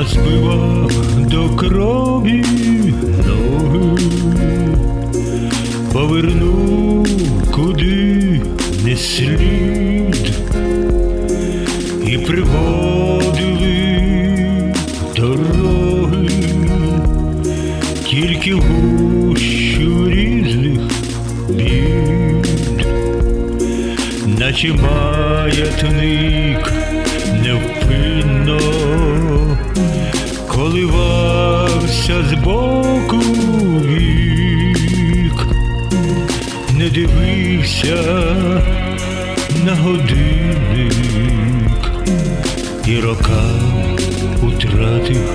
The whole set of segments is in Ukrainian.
позбивав до крові ноги, повернув куди не слід, і приводили дороги, тільки гущу різних бід, наче маятник дивився на годинник і роками утратив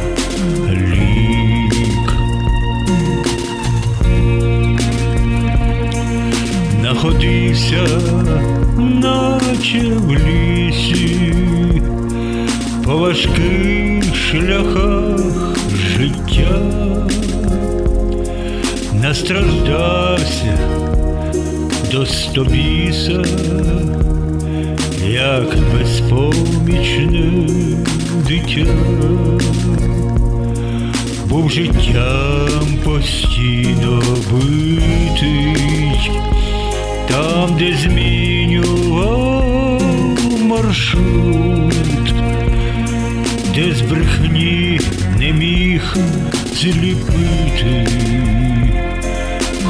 лік. Находився, наче в лісі, по важких шляхах життя, настраждався до стобіса, як безпомічне дитя, був життям постійно битий, там, де змінював маршрут, де з брехні не міг зліпити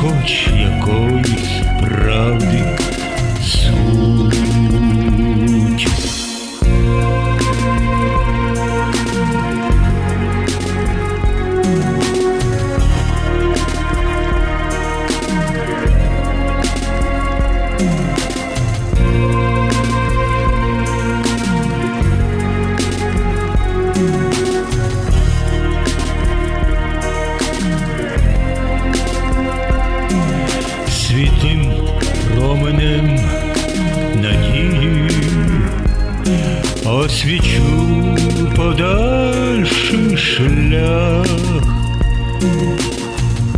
хоч якоїсь правди освічу подальший шлях,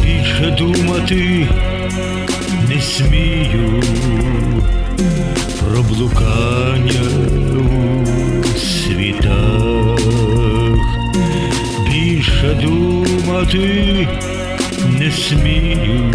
більше думати не смію про блукання у світах, більше думати не смію